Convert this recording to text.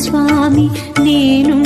స్వామి నేను